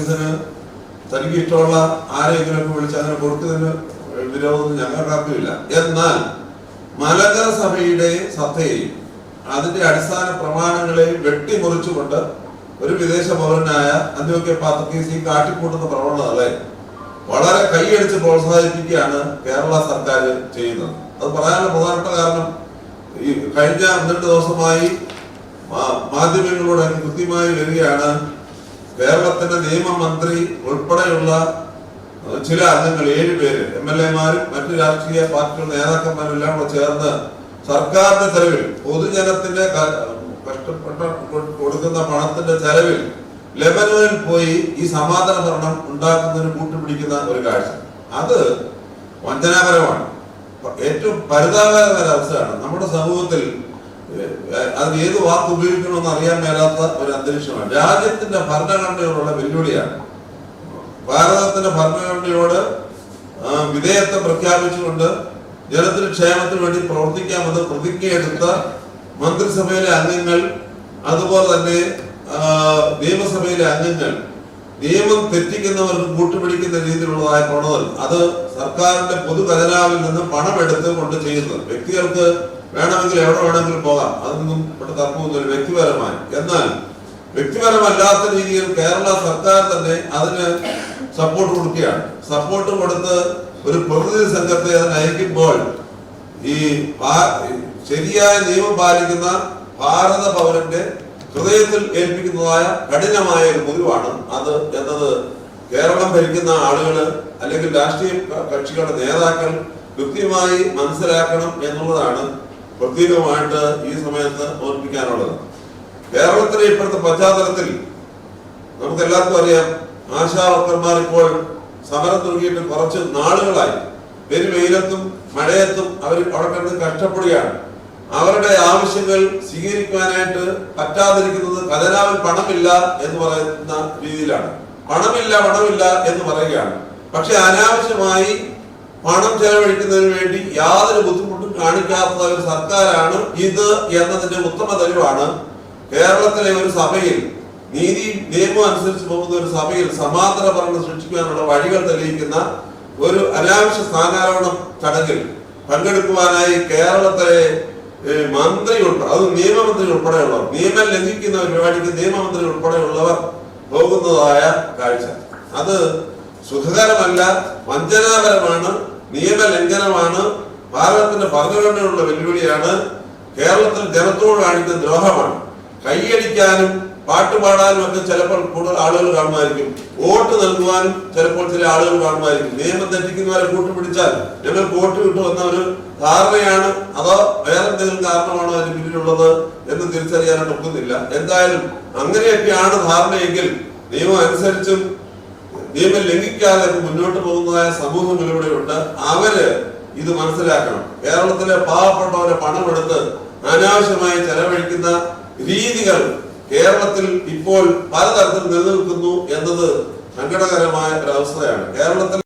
ഇതിന് തനിക്ക് ഇഷ്ടമുള്ള ആരെങ്കിലും വിളിച്ച് അതിനെ കൊടുക്കുന്നതിന് വിരോധമൊന്നും ഞങ്ങൾക്കാർക്കുമില്ല എന്നാൽ മലകര സഭയുടെ സത്തയെയും അതിന്റെ അടിസ്ഥാന പ്രമാണങ്ങളെയും വെട്ടിമുറിച്ചുകൊണ്ട് ഒരു വിദേശ പൗരനായ അന്ത്യോക്യ പാത്രക്കീസി കാട്ടിക്കൂട്ടുന്ന പ്രവണതകളെ വളരെ കൈയടിച്ച് പ്രോത്സാഹിപ്പിക്കുകയാണ് കേരള സർക്കാർ ചെയ്യുന്നത്. അത് പറയാനുള്ള പ്രധാനപ്പെട്ട കാരണം ഈ കഴിഞ്ഞ രണ്ട് ദിവസമായി മാധ്യമങ്ങളോട് കൃത്യമായി വരികയാണ് കേരളത്തിന്റെ നിയമമന്ത്രി ഉൾപ്പെടെയുള്ള ചില അംഗങ്ങൾ ഏഴുപേര് എം എൽ എമാരും മറ്റു രാഷ്ട്രീയ പാർട്ടികളുടെ നേതാക്കന്മാരും എല്ലാം കൂടെ ചേർന്ന് സർക്കാരിന്റെ ചെലവിൽ പൊതുജനത്തിന്റെ കഷ്ടപ്പെട്ട കൊടുക്കുന്ന പണത്തിന്റെ ചെലവിൽ ലെബനോനിൽ പോയി ഈ സമാധാന ഭരണം ഉണ്ടാക്കുന്നതിന് കൂട്ടുപിടിക്കുന്ന ഒരു കാഴ്ച. അത് വഞ്ചനാപരമാണ്. ഏറ്റവും പരിതാപകരമായ അവസ്ഥയാണ്. നമ്മുടെ സമൂഹത്തിൽ അതിന് ഏത് വാക്ക് ഉപയോഗിക്കണമെന്ന് അറിയാൻ മേലാത്ത ഒരു അന്തരീക്ഷമാണ്. രാജ്യത്തിന്റെ ഭരണഘടനയോടുള്ള വെല്ലുവിളിയാണ്. ഭാരതത്തിന്റെ ഭരണഘടനയോട് വിധേയത്വം പ്രഖ്യാപിച്ചുകൊണ്ട് ജനത്തിന് ക്ഷേമത്തിന് വേണ്ടി പ്രവർത്തിക്കാമെന്ന് പ്രതിജ്ഞയെടുത്ത മന്ത്രിസഭയിലെ അംഗങ്ങൾ അതുപോലെ തന്നെ നിയമസഭയിലെ അംഗങ്ങൾ നിയമം തെറ്റിക്കുന്നവർക്ക് കൂട്ടുപിടിക്കുന്ന രീതിയിലുള്ളതായ പ്രവണതകൾ. അത് സർക്കാരിന്റെ പൊതു ഖജനാവിൽ നിന്ന് പണമെടുത്ത് കൊണ്ട് ചെയ്യുന്നത്. വ്യക്തികൾക്ക് വേണമെങ്കിൽ എവിടെ വേണമെങ്കിലും പോകാം. അതൊന്നും ഇവിടെ തർക്കമൊന്നുമില്ല. വ്യക്തിപരമായി. എന്നാൽ വ്യക്തിപരമല്ലാത്ത രീതിയിൽ കേരള സർക്കാർ തന്നെ അതിന് സപ്പോർട്ട് കൊടുക്കുകയാണ്. സപ്പോർട്ട് കൊടുത്ത് ഒരു പ്രതിനിധി സംഘത്തെ അതിന് അയക്കുമ്പോൾ ഈ ശരിയായ നിയമം പാലിക്കുന്ന ഭാരത പൗരന്റെ ഹൃദയത്തിൽ ഏൽപ്പിക്കുന്നതായ കഠിനമായ ഒരു മുറിവാണ് അത് എന്നത് കേരളം ഭരിക്കുന്ന ആളുകൾ അല്ലെങ്കിൽ രാഷ്ട്രീയ കക്ഷികളുടെ നേതാക്കൾ കൃത്യമായി മനസ്സിലാക്കണം എന്നുള്ളതാണ് പ്രത്യേകമായിട്ട് ഈ സമയത്ത് ഓർമ്മിക്കാനുള്ളത് കേരളത്തിലെ ഇപ്പോഴത്തെ പശ്ചാത്തലത്തിൽ നമുക്ക് എല്ലാവർക്കും അറിയാം ആശാവർക്കർമാർ ഇപ്പോൾ സമരം തുടങ്ങിയിട്ട് കുറച്ച് നാളുകളായി. പെരു വെയിലത്തും മഴയത്തും അവർ അവിടെ കിടന്ന് കഷ്ടപ്പെടുകയാണ്. അവരുടെ ആവശ്യങ്ങൾ സ്വീകരിക്കുവാനായിട്ട് പറ്റാതിരിക്കുന്നത് ഖജനാവിൽ പണമില്ല എന്ന് പറയുന്ന രീതിയിലാണ്. പണമില്ല പണമില്ല എന്ന് പറയുകയാണ്. പക്ഷെ അനാവശ്യമായി പണം ചെലവഴിക്കുന്നതിന് വേണ്ടി യാതൊരു ബുദ്ധിമുട്ടും കാണിക്കാത്ത ഒരു സർക്കാരാണ് ഇത് എന്നതിന്റെ ഉത്തമ തെളിവാണ്. കേരളത്തിലെ ഒരു സഭയിൽ നീതി നിയമം അനുസരിച്ച് പോകുന്ന ഒരു സഭയിൽ സമാന്തര ഭരണം സൃഷ്ടിക്കാനുള്ള വഴികൾ തെളിയിക്കുന്ന ഒരു അനാവശ്യ സ്ഥാനാരോഹണം ചടങ്ങിൽ പങ്കെടുക്കുവാനായി കേരളത്തിലെ മന്ത്രി ഉൾപ്പെടെ അത് നിയമമന്ത്രി ഉൾപ്പെടെയുള്ളവർ നിയമം ലംഘിക്കുന്ന പരിപാടിക്ക് നിയമമന്ത്രി ഉൾപ്പെടെയുള്ളവർ പോകുന്നതായ കാഴ്ച. അത് സുഖകരമല്ല വഞ്ചനാപരമാണ്. നിയമലംഘനമാണ് ഭാരതത്തിന്റെ ഭരണഘടനയുള്ള വെല്ലുവിളിയാണ് കേരളത്തിൽ ജനത്തോട് കാണിക്കുന്ന ദ്രോഹമാണ്. കൈയടിക്കാനും പാട്ടുപാടാനും ഒക്കെ ചിലപ്പോൾ കൂടുതൽ ആളുകൾ കാണുമായിരിക്കും. വോട്ട് നൽകുവാനും ചിലപ്പോൾ ചില ആളുകൾ കാണുമായിരിക്കും. നിയമം തെറ്റിക്കുന്നവരെ കൂട്ടുപിടിച്ചാൽ ഞങ്ങൾക്ക് വോട്ട് കിട്ടുമെന്ന ഒരു ധാരണയാണ് അതോ വേറെ എന്തെങ്കിലും കാരണമാണോ അതിന് പിന്നിലുള്ളത് എന്ന് തിരിച്ചറിയാൻ ഒക്കുന്നില്ല. എന്തായാലും അങ്ങനെയൊക്കെയാണ് ധാരണയെങ്കിൽ നിയമം അനുസരിച്ചും നിയമം ലംഘിക്കാതെ മുന്നോട്ട് പോകുന്നതായ സമൂഹങ്ങൾ ഇവിടെ ഉണ്ട് അവർ ഇത് മനസ്സിലാക്കണം. കേരളത്തിലെ പാവപ്പെട്ടവരെ പണമെടുത്ത് അനാവശ്യമായി ചെലവഴിക്കുന്ന രീതികൾ കേരളത്തിൽ ഇപ്പോൾ പലതരത്തിൽ നിലനിൽക്കുന്നു എന്നത് സങ്കടകരമായ ഒരവസ്ഥയാണ്. കേരളത്തിൽ